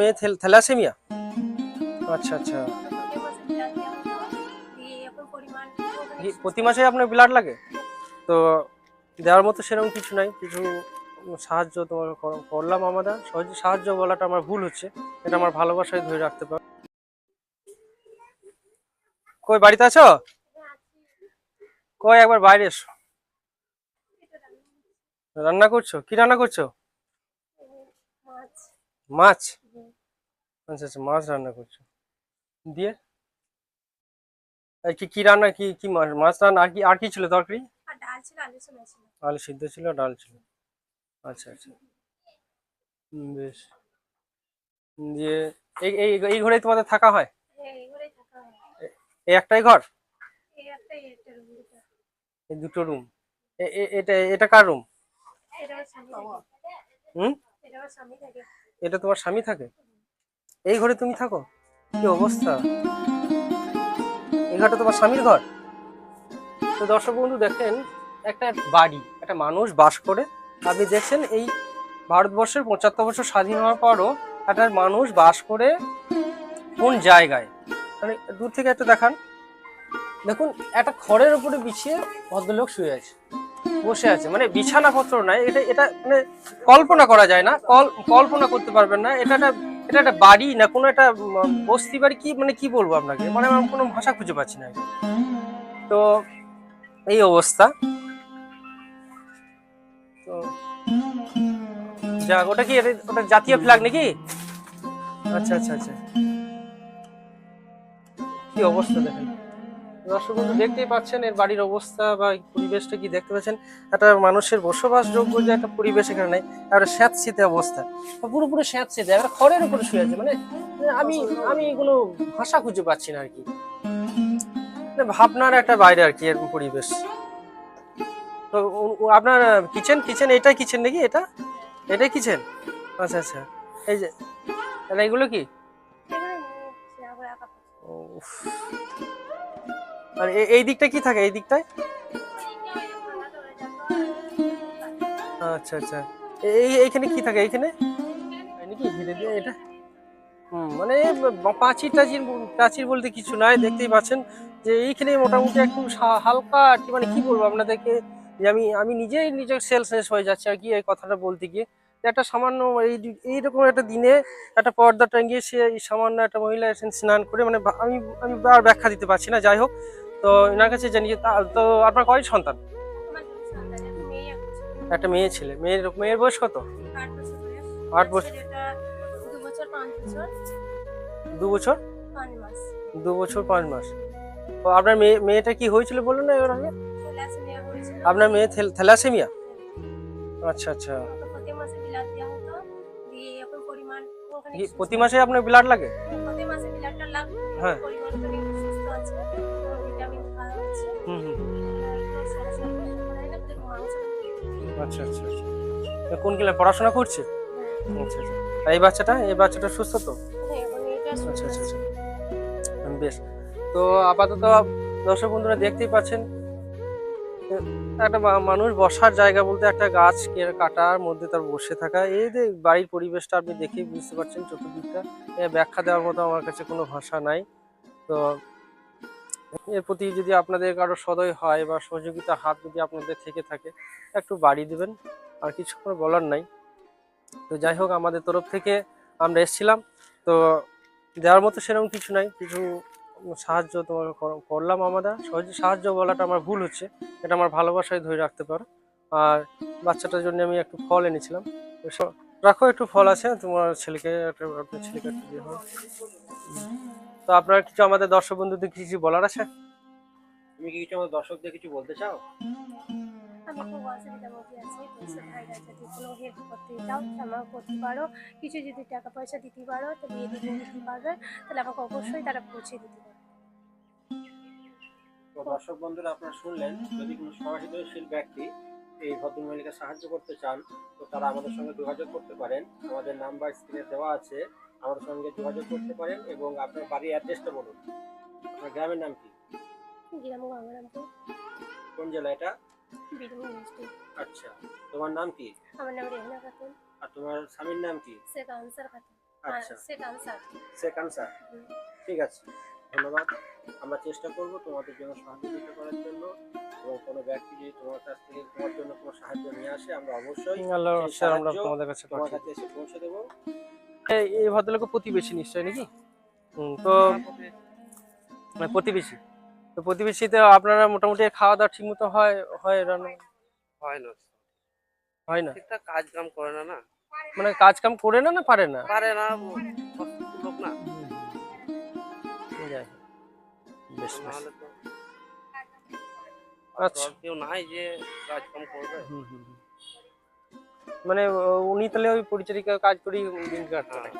মেয়ে থ্যালাসেমিয়া? আচ্ছা আচ্ছা। প্রতি মাসে আপনার ব্লাড লাগে? তো দেওয়ার মতো সেরকম কিছু নাই, কিছু সাহায্য তোমার করলাম আমরা সহজে সাহায্য বলাটা আমার ভুল হচ্ছে, এটা আমার ভালোবাসায় ধরে রাখতে পারো। কই, বাড়িতে আছো? কই, একবার বাইরে এসো। রান্না করছ? কি রান্না করছ? মাছ। আচ্ছা আচ্ছা মাছ রান্না করছ? দিয়ে? এই কি কি রান্না কি কি মাছ মাছ রান্না আর কি আর কি ছিল তরকারি? আলু সিদ্ধ ছিল ডাল ছিল। আচ্ছা আচ্ছা। বেশ। দিয়ে এই এই এই ঘরেই তোমাদের থাকা হয়? এই একটাই ঘর? এই দুটো। রুম এটা এটা কার রুম হুম? এটা তোমার স্বামী থাকে? এই ঘরে তুমি থাকো? কি অবস্থা? এই ঘরটা তোমার স্বামীর ঘর? তো দর্শক বন্ধু, দেখেন, একটা বাড়ি, একটা মানুষ বাস করে। আপনি দেখছেন এই ভারতবর্ষের পঁচাত্তর বছর স্বাধীন হওয়ার পরও একটা মানুষ বাস করে কোন জায়গায়? মানে দূর থেকে একটা দেখান। দেখুন, একটা খড়ের উপরে বিছিয়ে ভদ্রলোক শুয়ে আছে, বসে আছে। মানে বিছানাপত্র নাই এটা এটা মানে কল্পনা করা যায় না। কল- কল্পনা করতে পারবেন না। এটা একটা এটা একটা বাড়ি না কোনো একটা বস্তি বাড়ি কি মানে কি বলব আপনাকে? মানে আমি কোনো ভাষা খুঁজে পাচ্ছি না তো এই অবস্থা। তো যাক, ওটা কি ওটা জাতীয় ফ্ল্যাগ নাকি? আচ্ছা আচ্ছা আচ্ছা। কি অবস্থা দেখেন। দর্শক বন্ধু দেখতেই পাচ্ছেন এর বাড়ির অবস্থা বা পরিবেশটা কি দেখতে পাচ্ছেন? একটা মানুষের বসবাসযোগ্য যে একটা পরিবেশ এখানে নেই একটা স্যাঁতসিতে অবস্থা। পুরোপুরি স্যাঁতসিতে একটা খড়ের উপরে শুয়ে আছে মানে আমি আমি কোনো ভাষা খুঁজে পাচ্ছি না আর কি। মানে ভাবনার একটা বাইরে আর কি এরকম পরিবেশ। তো আপনার কিচেন কিচেন এটাই কিচেন নাকি এটা? এটাই কিচেন? আচ্ছা আচ্ছা। এই যে এগুলো কি। আর এ- এই দিকটা কি থাকে? এই দিকটায়? আচ্ছা আচ্ছা। এই এইখানে কি থাকে? এইখানে? এই নাকি ঘিরে দিয়ে এটা? হুম মানে প্রাচীর টাচির প্রাচীর বলতে কিছু নাই, দেখতেই পাচ্ছেন যে এইখানে মোটামুটি একটু হালকা মানে কি বলব আপনাদেরকে? যে আমি আমি নিজেই নিজের সেলসলেস হয়ে যাচ্ছে আর কি এই কথাটা বলতে গিয়ে। একটা সামান্য এই এইরকম একটা দিনে একটা পর্দা টাঙ্গিয়ে সে এই সামান্য একটা মহিলা এসেন স্নান করে মানে আমি আমি আর ব্যাখ্যা দিতে পারছি না যাই হোক। তো এনার কাছে জানি যে তা- আপনার কয় সন্তান? একটা মেয়ে ছেলে। মেয়ের মেয়ের বয়স কত? আট বছর। দু বছর? দু বছর পাঁচ মাস। তো আপনার মেয়ে মেয়েটা কি হয়েছিল বলুন না এবার আগে? আপনার মেয়ে থ্যালাসেমিয়া? আচ্ছা আচ্ছা। প্রতি মাসে বিলাট দেওয়া হতো দিয়ে এখন পরিমাণ প্রতি মাসে আপনার ব্লাড লাগে? প্রতি মাসে হ্যাঁ। পরিমাণ করে সুস্থ আছে। ভিটামিন খাওয়া হচ্ছে হুম হুম একটু সারা সারা বসে পড়ে না কিন্তু মাংস আচ্ছা আচ্ছা আচ্ছা। কোন ক্লাস পড়াশোনা করছে? আচ্ছা আচ্ছা। এই বাচ্চাটা? এই বাচ্চাটা সুস্থ তো? হ্যাঁ এটা আচ্ছা আচ্ছা আচ্ছা। বেশ। তো আপাতত দর্শক বন্ধুরা দেখতেই পাচ্ছেন। একটা মানুষ বসার জায়গা বলতে একটা গাছ কাটার মধ্যে তার বসে থাকা। এই যে বাড়ির পরিবেশটা আপনি দেখেই বুঝতে পারছেন চতুর্দিকটা। ব্যাখ্যা দেওয়ার মতো আমার কাছে কোনো ভাষা নাই। তো এর প্রতি যদি আপনাদের কারও সদয় হয় বা সহযোগিতা হাত যদি আপনাদের থেকে থাকে, একটু বাড়ি দিবেন। আর কিছু কোনো বলার নাই। তো যাই হোক, আমাদের তরফ থেকে আমরা এসেছিলাম। তো দেওয়ার মতো সেরকম কিছু নাই। কিছু সাহায্য তোমার কর- করলাম আমরা সহজে, সাহায্য বলাটা আমার ভুল হচ্ছে। এটা আমার ভালোবাসায় ধরে রাখতে পারো। আর বাচ্চাটার জন্য আমি একটু ফল এনেছিলাম। রাখো, একটু ফল আছে। তোমার ছেলেকে আপনার ছেলেকে একটু তো আপনার কিছু আমাদের দর্শক বন্ধুদের কিছু বলার আছে? তুমি কি কিছু আমাদের দর্শকদের কিছু বলতে চাও? আমি খুব অসুবিধার মধ্যে আছি পয়সা ভাইরা যদি কোনো হেল্প করতে চাও আমার করতে পারো কিছু যদি টাকা পয়সা দিতে পারো তো বিয়ে দিতে দিতে পারবে তাহলে আমাকে অবশ্যই তারা পৌঁছে দিতে পারবে। তো দর্শক বন্ধুরা আপনারা শুনলেন যদি কোনো সমাজশীল ব্যক্তি এই ভদ্রমহিলাকে সাহায্য করতে চান তো তারা আমাদের সঙ্গে যোগাযোগ করতে পারেন। আমাদের নাম্বার স্ক্রিনে দেওয়া আছে আমাদের সঙ্গে যোগাযোগ করতে পারেন এবং আপনার বাড়ির অ্যাড্রেসটা বলুন। আপনার গ্রামের নাম কি? গ্রাম গঙ্গারামপুর কোন জেলা এটা? আচ্ছা তোমার নাম কি? আমার নাম রেহনা খাতুন। আর তোমার স্বামীর নাম কি? শেখ আনসার খাতুন। আচ্ছা। সেটা স্যার সেকেন্ড স্যার ঠিক আছে ধন্যবাদ। আমরা চেষ্টা করব তোমাদের জন্য সহযোগিতা করার জন্য এবং কোনো ব্যক্তি যদি তোমার কাছ থেকে তোমার জন্য কোনো সাহায্য নিয়ে আসে আমরা অবশ্যই আল্লাহ স্যার আমরা তোমাদের কাছে তোমার কাছে এসে পৌঁছে দেবো। এই ভদ্রলোক প্রতিবেশী নিশ্চয় নাকি? হুম, তো মানে প্রতিবেশী। তো প্রতিবেশীতে আপনারা মোটামুটি খাওয়া দাওয়া ঠিক মতো হয় হয় রান্না? হয় না। হয় না? ঠিকঠাক কাজ কাম করে না না? মানে কাজ কাম করে না না পারে না? পারে না লোক না। বেশ বেশ। আচ্ছা। কেউ নাই যে কাজ কাম করবে। মানে উনি তাহলে ওই পরিচারিকা কাজ করি দিন কাটতে হ্যাঁ।